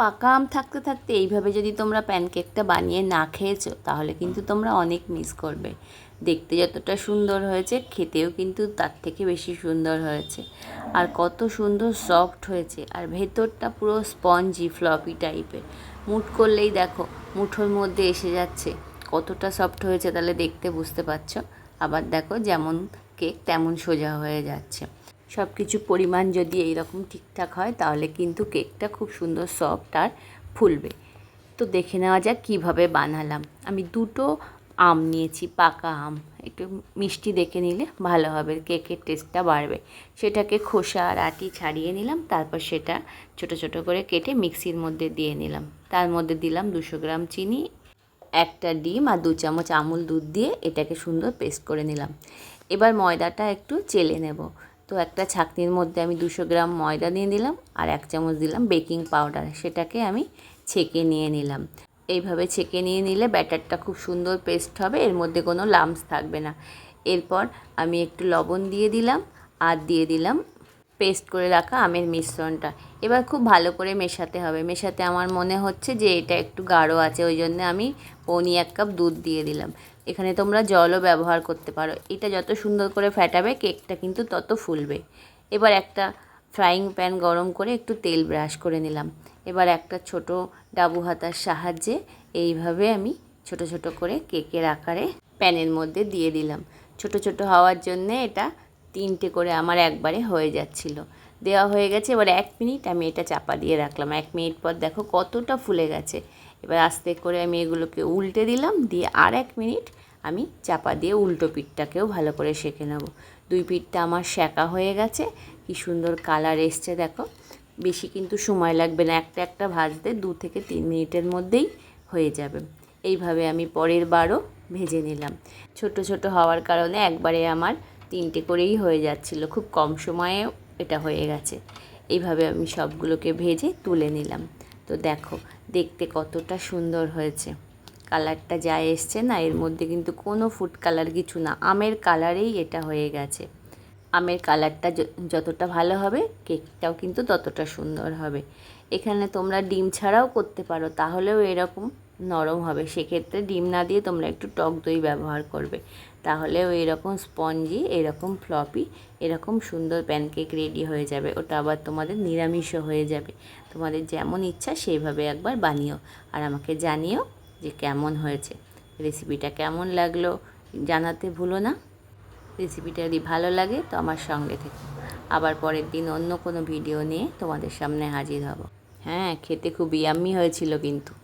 পাকা আম থাকতে থাকতে এইভাবে যদি তোমরা প্যানকেকটা বানিয়ে না খেয়েছো, তাহলে কিন্তু তোমরা অনেক মিস করবে। দেখতে যতটা সুন্দর হয়েছে, খেতেও কিন্তু তার থেকে বেশি সুন্দর হয়েছে। আর কত সুন্দর সফট হয়েছে, আর ভেতরটা পুরো স্পঞ্জি ফ্লপি টাইপের মুট করলেই দেখো, মুঠোর মধ্যে এসে যাচ্ছে। কতটা সফট হয়েছে তাহলে দেখতে বুঝতে পারছ? আবার দেখো, যেমন কেক তেমন সোজা হয়ে যাচ্ছে। সব কিছু পরিমাণ যদি এইরকম ঠিকঠাক হয়, তাহলে কিন্তু কেকটা খুব সুন্দর সফট আর ফুলবে। তো দেখে নেওয়া যাক কীভাবে বানালাম। আমি দুটো আম নিয়েছি, পাকা আম। একটু মিষ্টি দেখে নিলে ভালো হবে, কেকের টেস্টটা বাড়বে। সেটাকে খোসা আর আটি ছাড়িয়ে নিলাম, তারপর সেটা ছোট ছোট করে কেটে মিক্সির মধ্যে দিয়ে নিলাম। তার মধ্যে দিলাম দুশো গ্রাম চিনি, একটা ডিম আর দু চামচ আমুল দুধ দিয়ে এটাকে সুন্দর পেস্ট করে নিলাম। এবার ময়দাটা একটু চেলে নেব। তো একটা ছাকনির মধ্যে আমি দুশো গ্রাম ময়দা দিয়ে দিলাম আর এক চামচ দিলাম বেকিং পাউডার। সেটাকে আমি ছেঁকে নিয়ে নিলাম। এইভাবে ছেঁকে নিয়ে নিলে ব্যাটারটা খুব সুন্দর পেস্ট হবে, এর মধ্যে কোনো লামস থাকবে না। এরপর আমি একটু লবণ দিয়ে দিলাম আর দিয়ে দিলাম পেস্ট করে রাখা আমের মিশ্রণটা। এবার খুব ভালো করে মেশাতে হবে। মেশাতে আমার মনে হচ্ছে যে এটা একটু গাঢ় আছে, ওই জন্য আমি পনি এক কাপ দুধ দিয়ে দিলাম। এখানে তোমরা জলও ব্যবহার করতে পারো। এটা যত সুন্দর করে ফ্যাটাবে কেকটা কিন্তু তত ফুলবে। এবার একটা ফ্রাইং প্যান গরম করে একটু তেল ব্রাশ করে নিলাম। এবার একটা ছোট ডাবু হাতার সাহায্যে এইভাবে আমি ছোট ছোট করে কেকের আকারে প্যানের মধ্যে দিয়ে দিলাম। ছোট ছোট হওয়ার জন্যে এটা তিনটে করে আমার একবারে হয়ে যাচ্ছিল। দেওয়া হয়ে গেছে, এবার এক মিনিট আমি এটা চাপা দিয়ে রাখলাম। এক মিনিট পর দেখো কতটা ফুলে গেছে। এবার আস্তে করে আমি এগুলোকে উল্টে দিলাম, দিয়ে আর এক মিনিট আমি চাপা দিয়ে উল্টো পিঠটাকেও ভালো করে সেঁকে নেব। দুই পিঠটা আমার সেঁকা হয়ে গেছে, কি সুন্দর কালার এসছে দেখো। বেশি কিন্তু সময় লাগবে না, একটা একটা ভাজতে দু থেকে তিন মিনিটের মধ্যেই হয়ে যাবে। এইভাবে আমি পরের বারও ভেজে নিলাম। ছোট ছোট হওয়ার কারণে একবারে আমার তিনটে করেই হয়ে যাচ্ছিল। খুব কম সময়ে এটা হয়ে গেছে। এইভাবে আমি সবগুলোকে ভেজে তুলে নিলাম। তো দেখো, দেখতে কতটা সুন্দর হয়েছে। কালারটা যা এসছে না, এর মধ্যে কিন্তু কোনো ফুড কালার কিছু না। আমের কালারেই এটা হয়ে গেছে। আমের কালারটা যতটা ভালো হবে কেকটাও কিন্তু ততটা সুন্দর হবে। এখানে তোমরা ডিম ছাড়াও করতে পারো, তাহলেও এরকম। নরম হবে। সেক্ষেত্রে ডিম না দিয়ে তোমরা একটু টক দই ব্যবহার করবে। তাহলেও এরকম স্পঞ্জি, এরকম ফ্লপি, এরকম সুন্দর প্যানকেক রেডি হয়ে যাবে। ওটা আবার তোমাদের নিরামিষও হয়ে যাবে। তোমাদের যেমন ইচ্ছা সেইভাবে একবার বানিও আর আমাকে জানিও যে কেমন হয়েছে। রেসিপিটা কেমন লাগল জানাতে ভুলো না। রেসিপিটা যদি ভালো লাগে তো আমার সঙ্গে থেকে। আবার পরের দিন অন্য কোনো ভিডিও নিয়ে তোমাদের সামনে হাজির হব। হ্যাঁ খেতে খুব ইয়াম্মি হয়েছিল কিন্তু।